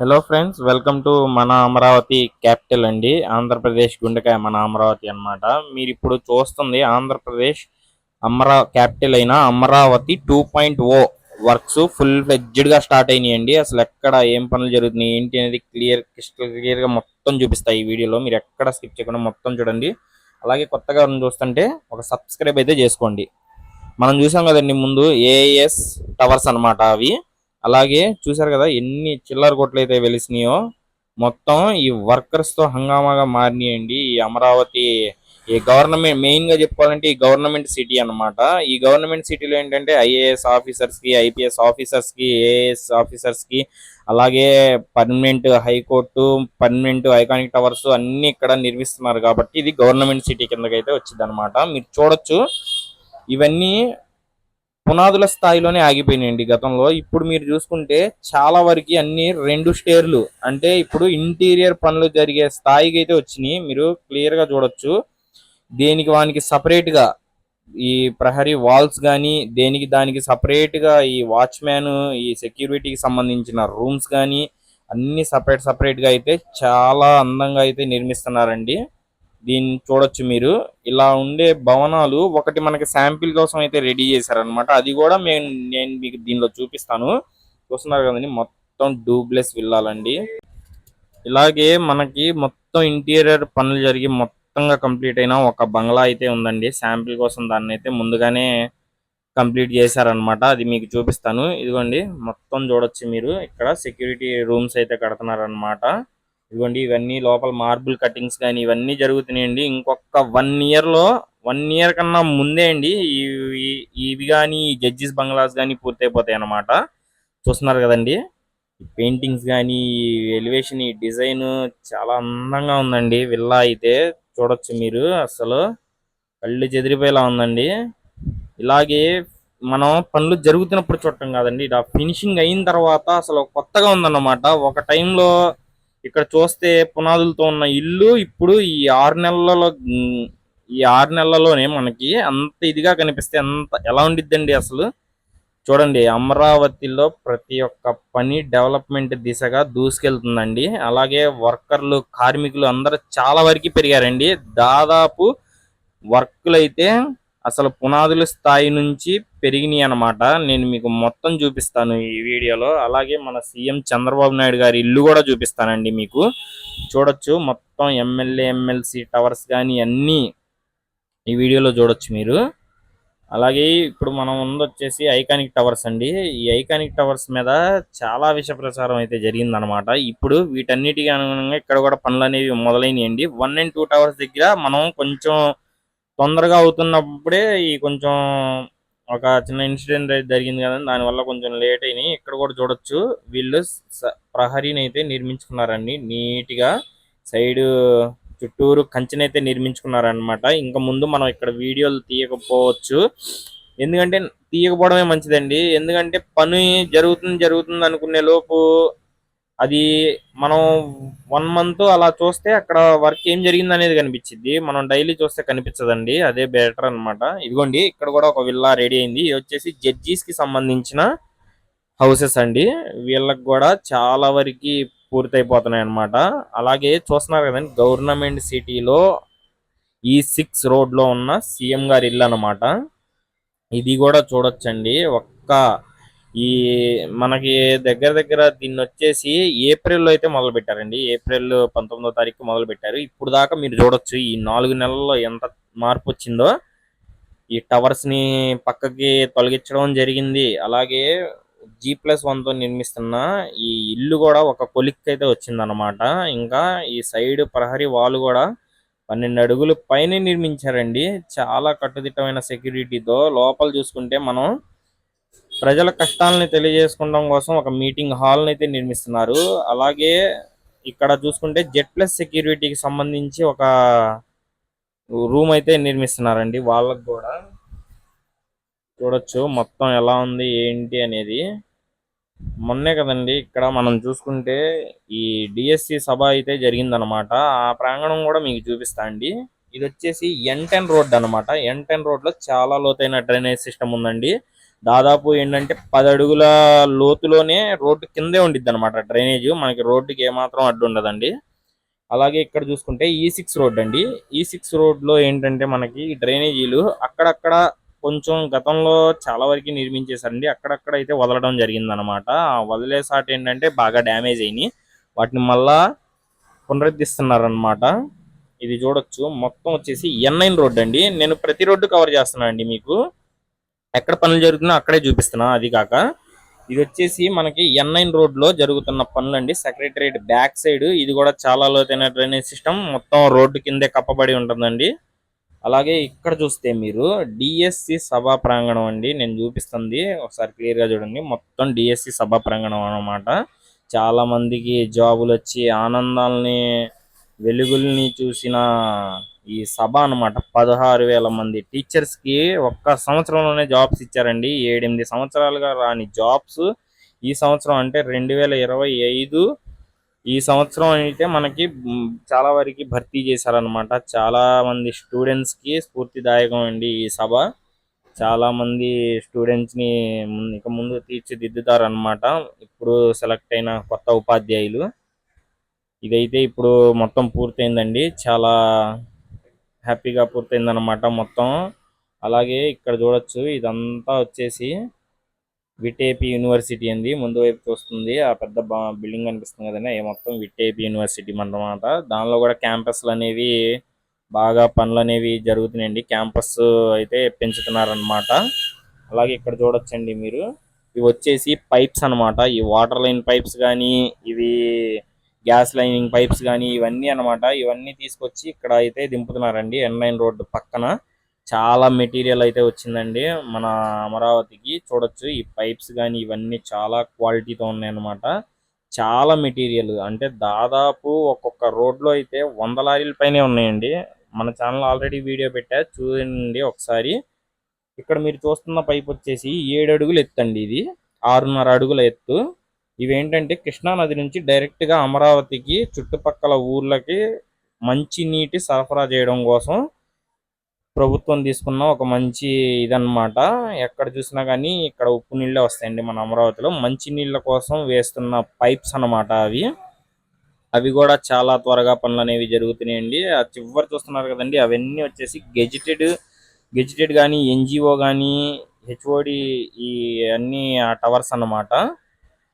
Hello friends welcome to మన Amaravati capital అండి. ఆంధ్రప్రదేశ్ గుండెకాయ మన అమరావతి అన్నమాట. మీరు ఇప్పుడు చూస్తుంది ఆంధ్రప్రదేశ్ అమరా క్యాపిటల్ అయిన Amaravati two point O works full ఫ్లెడ్జ్డ్గా start అయినాయండి. అసలు ఎక్కడ ఏం పనులు జరుగుతున్నాయి ఏంటి అనేది క్లియర్ క్రిస్టల్ క్లియర్గా మొత్తం చూపిస్తాయి ఈ వీడియోలో. మీరు ఎక్కడ స్కిప్ చేయకుండా మొత్తం చూడండి. అలాగే కొత్తగా చూస్తుంటే ఒక సబ్స్క్రైబ్ అయితే చేసుకోండి. మనం చూసాం కదండి ముందు ఏఎస్ టవర్స్ అన్నమాట అవి. అలాగే చూసారు కదా ఎన్ని చిల్లర కొట్లు అయితే వెలిసినాయో మొత్తం ఈ వర్కర్స్తో హంగామాగా మారినాయండి. ఈ అమరావతి ఈ గవర్నమెంట్ మెయిన్గా చెప్పుకోవాలంటే ఈ గవర్నమెంట్ సిటీ అన్నమాట. ఈ గవర్నమెంట్ సిటీలో ఏంటంటే ఐఏఎస్ ఆఫీసర్స్కి ఐపీఎస్ ఆఫీసర్స్కి ఏఎస్ ఆఫీసర్స్కి అలాగే permanent high court permanent iconic towers అన్ని ఇక్కడ నిర్మిస్తున్నారు కాబట్టి ఇది గవర్నమెంట్ సిటీ కిందకైతే వచ్చింది అనమాట మీరు చూడొచ్చు. ఇవన్నీ పునాదుల స్థాయిలోనే ఆగిపోయినాయండి గతంలో. ఇప్పుడు మీరు చూసుకుంటే చాలా వరకు అన్ని రెండు స్టేర్లు అంటే ఇప్పుడు ఇంటీరియర్ పనులు జరిగే స్థాయికి అయితే వచ్చినాయి. మీరు క్లియర్గా చూడొచ్చు. దేనికి వానికి సపరేట్గా ఈ ప్రహరీ వాల్స్ కానీ దేనికి దానికి సపరేట్గా ఈ వాచ్మ్యాన్ ఈ సెక్యూరిటీకి సంబంధించిన రూమ్స్ కానీ అన్ని సపరేట్ సపరేట్గా అయితే చాలా అందంగా అయితే నిర్మిస్తున్నారండి. దీన్ని చూడొచ్చు మీరు. ఇలా ఉండే భవనాలు ఒకటి మనకి శాంపిల్ కోసం అయితే రెడీ చేశారనమాట అది కూడా మేము నేను మీకు దీనిలో చూపిస్తాను. చూస్తున్నారు కదండి మొత్తం డూప్లెస్ విల్లాలండి. ఇలాగే మనకి మొత్తం ఇంటీరియర్ పనులు జరిగి మొత్తంగా కంప్లీట్ అయిన ఒక బంగ్లా అయితే ఉందండి. శాంపిల్ కోసం దాన్ని అయితే ముందుగానే కంప్లీట్ చేశారనమాట అది మీకు చూపిస్తాను. ఇదిగోండి మొత్తం చూడొచ్చు మీరు. ఇక్కడ సెక్యూరిటీ రూమ్స్ అయితే కడుతున్నారనమాట ఇదిగోండి ఇవన్నీ లోపల మార్బుల్ కటింగ్స్ కానీ ఇవన్నీ జరుగుతున్నాయండి. ఇంకొక వన్ ఇయర్లో వన్ ఇయర్ కన్నా ముందే అండి ఇవి ఇవి కానీ జడ్జిస్ బంగ్లాస్ కానీ పూర్తయిపోతాయి అన్నమాట. చూస్తున్నారు కదండి పెయింటింగ్స్ కానీ ఎలివేషన్ ఈ డిజైన్ చాలా అందంగా ఉందండి. విల్లా అయితే చూడొచ్చు మీరు అసలు. కళ్ళు చెదిరిపోయేలా ఉందండి. ఇలాగే మనం పనులు జరుగుతున్నప్పుడు చూడటం కాదండి. ఇలా ఫినిషింగ్ అయిన తర్వాత అసలు కొత్తగా ఉందన్నమాట. ఒక టైంలో ఇక్కడ చూస్తే పునాదులతో ఉన్న ఇల్లు ఇప్పుడు ఈ ఆరు నెలలలో ఈ ఆరు నెలలలోనే మనకి అంత ఇదిగా కనిపిస్తే అంత ఎలా ఉండిద్దండి అసలు? చూడండి అమరావతిలో ప్రతి ఒక్క పని డెవలప్మెంట్ దిశగా దూసుకెళ్తుందండి. అలాగే వర్కర్లు కార్మికులు అందరూ చాలా వరకు పెరిగారండి. దాదాపు వర్కులు అయితే అసలు పునాదుల స్థాయి నుంచి పెరిగినాయి అన్నమాట. నేను మీకు మొత్తం చూపిస్తాను ఈ వీడియోలో. అలాగే మన సీఎం చంద్రబాబు నాయుడు గారి ఇల్లు కూడా చూపిస్తానండి మీకు. చూడొచ్చు మొత్తం ఎమ్మెల్యే ఎమ్మెల్సీ టవర్స్ కానీ అన్నీ ఈ వీడియోలో చూడొచ్చు మీరు. అలాగే ఇప్పుడు మనం ముందు వచ్చేసి ఐకానిక్ టవర్స్ అండి. ఈ ఐకానిక్ టవర్స్ మీద చాలా విష ప్రచారం అయితే జరిగిందనమాట ఇప్పుడు వీటన్నిటికీ అనుగుణంగా ఇక్కడ కూడా పనులు అనేవి మొదలైనయండి. వన్ అండ్ టూ టవర్స్ దగ్గర మనం కొంచెం తొందరగా అవుతున్నప్పుడే ఈ కొంచెం ఒక చిన్న ఇన్సిడెంట్ అయితే జరిగింది కదండి దానివల్ల కొంచెం లేట్ అయినాయి. ఇక్కడ కూడా చూడొచ్చు. వీళ్ళు ప్రహరీని అయితే నిర్మించుకున్నారండి. నీట్గా సైడ్ చుట్టూరు కంచెనైతే నిర్మించుకున్నారనమాట ఇంకా ముందు మనం ఇక్కడ వీడియోలు తీయకపోవచ్చు. ఎందుకంటే తీయకపోవడమే మంచిదండి. ఎందుకంటే పని జరుగుతుంది జరుగుతుంది అనుకునే లోపు అది మనం వన్ మంత్ అలా చూస్తే అక్కడ వర్క్ ఏం జరిగింది అనేది కనిపించింది మనం డైలీ చూస్తే కనిపించదండి. అదే బెటర్ అన్నమాట. ఇదిగోండి ఇక్కడ కూడా ఒక విల్లా రెడీ అయింది. ఇది వచ్చేసి జడ్జీస్కి సంబంధించిన హౌసెస్ అండి. వీళ్ళకి కూడా చాలా వరకు పూర్తయిపోతున్నాయి అన్నమాట. అలాగే చూస్తున్నారు కదండి గవర్నమెంట్ సిటీలో ఈ సిక్స్ రోడ్లో ఉన్న సీఎం గారి ఇల్లు అనమాట ఇది కూడా చూడొచ్చండి. ఒక్క ఈ మనకి దగ్గర దగ్గర దీన్ని వచ్చేసి ఏప్రిల్లో అయితే మొదలు పెట్టారండి ఏప్రిల్ పంతొమ్మిదో తారీఖు మొదలు పెట్టారు ఇప్పుడు దాకా మీరు చూడొచ్చు ఈ నాలుగు నెలల్లో ఎంత మార్పు వచ్చిందో. ఈ టవర్స్ని పక్కకి తొలగించడం జరిగింది. అలాగే జీ ప్లస్ వన్తో నిర్మిస్తున్న ఈ ఇల్లు కూడా ఒక కొలిక్ అయితే వచ్చిందనమాట ఇంకా ఈ సైడ్ ప్రహరీ వాల్ కూడా పన్నెండు అడుగులు పైన నిర్మించారండి. చాలా కట్టుదిట్టమైన సెక్యూరిటీతో లోపల చూసుకుంటే మనం ప్రజల కష్టాలని తెలియజేసుకోవడం కోసం ఒక మీటింగ్ హాల్ అయితే నిర్మిస్తున్నారు. అలాగే ఇక్కడ చూసుకుంటే జెడ్ ప్లస్ సెక్యూరిటీకి సంబంధించి ఒక రూమ్ అయితే నిర్మిస్తున్నారండి వాళ్ళకు కూడా. చూడొచ్చు మొత్తం ఎలా ఉంది ఏంటి అనేది. మొన్నే కదండి ఇక్కడ మనం చూసుకుంటే ఈ డిఎస్సి సభ అయితే జరిగిందనమాట. ఆ ప్రాంగణం కూడా మీకు చూపిస్తా అండి. ఇది వచ్చేసి ఎన్ టెన్ రోడ్ అనమాట. ఎన్ టెన్ రోడ్లో చాలా లోతైన డ్రైనేజ్ సిస్టమ్ ఉందండి. దాదాపు ఏంటంటే పది అడుగుల లోతులోనే రోడ్డు కిందే ఉండిద్ది అనమాట డ్రైనేజ్. మనకి రోడ్డుకి ఏమాత్రం అడ్డు ఉండదండి. అలాగే ఇక్కడ చూసుకుంటే e ఈ సిక్స్ రోడ్ అండి. E ఈ సిక్స్ రోడ్లో ఏంటంటే మనకి డ్రైనేజీలు అక్కడక్కడ కొంచెం గతంలో చాలా వరకు నిర్మించేశారండి. అక్కడక్కడ అయితే వదలడం జరిగిందనమాట వదిలే సాట్ ఏంటంటే బాగా డ్యామేజ్ అయినాయి. వాటిని మళ్ళా పునరుద్ధిస్తున్నారనమాట ఇది చూడొచ్చు. మొత్తం వచ్చేసి ఎన్ నైన్ రోడ్ అండి. నేను ప్రతి రోడ్డు కవర్ చేస్తున్నాను అండి మీకు. ఎక్కడ పనులు జరుగుతున్నా అక్కడే చూపిస్తున్నా అది కాక. ఇది వచ్చేసి మనకి ఎన్ నైన్ రోడ్లో జరుగుతున్న పనులు అండి సెక్రటరియట్ బ్యాక్ సైడ్ ఇది కూడా చాలా లోతైన డ్రైనేజ్ సిస్టమ్. మొత్తం రోడ్డు కిందే కప్పబడి ఉంటుందండి. అలాగే ఇక్కడ చూస్తే మీరు డిఎస్సి సభా ప్రాంగణం అండి. నేను చూపిస్తుంది. ఒకసారి క్లియర్గా చూడండి. మొత్తం డిఎస్సి సభా ప్రాంగణం అన్నమాట. చాలా మందికి జాబులు వచ్చి ఆనందాల్ని వెలుగుల్ని చూసిన ఈ సభ అన్నమాట. పదహారు వేల మంది టీచర్స్కి ఒక్క సంవత్సరంలోనే జాబ్స్ ఇచ్చారండి. ఏడెనిమిది సంవత్సరాలుగా రాని జాబ్స్ ఈ సంవత్సరం అంటే రెండు వేల ఇరవై ఐదు. ఈ సంవత్సరం అయితే మనకి చాలా వరకు భర్తీ చేశారనమాట చాలా మంది స్టూడెంట్స్కి స్ఫూర్తిదాయకం అండి ఈ సభ. చాలా మంది స్టూడెంట్స్ని ఇక ముందు తీర్చిదిద్దుతారనమాట ఇప్పుడు సెలెక్ట్ అయిన కొత్త ఉపాధ్యాయులు. ఇదైతే ఇప్పుడు మొత్తం పూర్తయిందండి. చాలా హ్యాపీగా పూర్తయిందన్నమాట మొత్తం. అలాగే ఇక్కడ చూడొచ్చు ఇదంతా వచ్చేసి విటేపీ యూనివర్సిటీ అండి. ముందు వైపు చూస్తుంది ఆ పెద్ద బా- బిల్డింగ్ కనిపిస్తుంది కదండి. అది మొత్తం విటేపీ యూనివర్సిటీ అన్నమాట. దానిలో కూడా క్యాంపస్లు అనేవి బాగా పనులు అనేవి జరుగుతున్నాయండి. క్యాంపస్ అయితే పెంచుతున్నారన్నమాట. అలాగే ఇక్కడ చూడొచ్చండి మీరు. ఇవి వచ్చేసి పైప్స్ అన్నమాట. ఈ వాటర్ లైన్ పైప్స్ కానీ ఇవి గ్యాస్ లైనింగ్ పైప్స్ కానీ ఇవన్నీ అన్నమాట. ఇవన్నీ తీసుకొచ్చి ఇక్కడ అయితే దింపుతున్నారండి. ఎన్ నైన్ రోడ్డు పక్కన చాలా మెటీరియల్ అయితే వచ్చిందండి. మన అమరావతికి చూడొచ్చు ఈ పైప్స్ కానీ ఇవన్నీ చాలా క్వాలిటీతో ఉన్నాయన్నమాట. చాలా మెటీరియల్ అంటే దాదాపు ఒక్కొక్క రోడ్లో అయితే వంద లారీల పైనే ఉన్నాయండి. మన ఛానల్ ఆల్రెడీ వీడియో పెట్టా చూడండి ఒకసారి. ఇక్కడ మీరు చూస్తున్న పైప్ వచ్చేసి ఏడు అడుగులు ఎత్తండి ఇది. ఆరున్నర అడుగుల ఎత్తు. ఇవేంటంటే కృష్ణా నది నుంచి డైరెక్ట్గా అమరావతికి చుట్టుపక్కల ఊర్లకి మంచి నీటి సరఫరా చేయడం కోసం ప్రభుత్వం తీసుకున్న ఒక మంచి ఇదన్నమాట. ఎక్కడ చూసినా కానీ ఇక్కడ ఉప్పు నీళ్ళే వస్తాయండి మన అమరావతిలో. మంచి నీళ్ళ కోసం వేస్తున్న పైప్స్ అన్నమాట అవి. అవి కూడా చాలా త్వరగా పనులు అనేవి జరుగుతున్నాయండి. ఆ చివరి చూస్తున్నారు కదండి అవన్నీ వచ్చేసి గెజిటెడ్ గెజిటెడ్ కానీ ఎన్జిఓ కానీ హెచ్ఓడి ఈ అన్ని ఆ టవర్స్ అన్నమాట.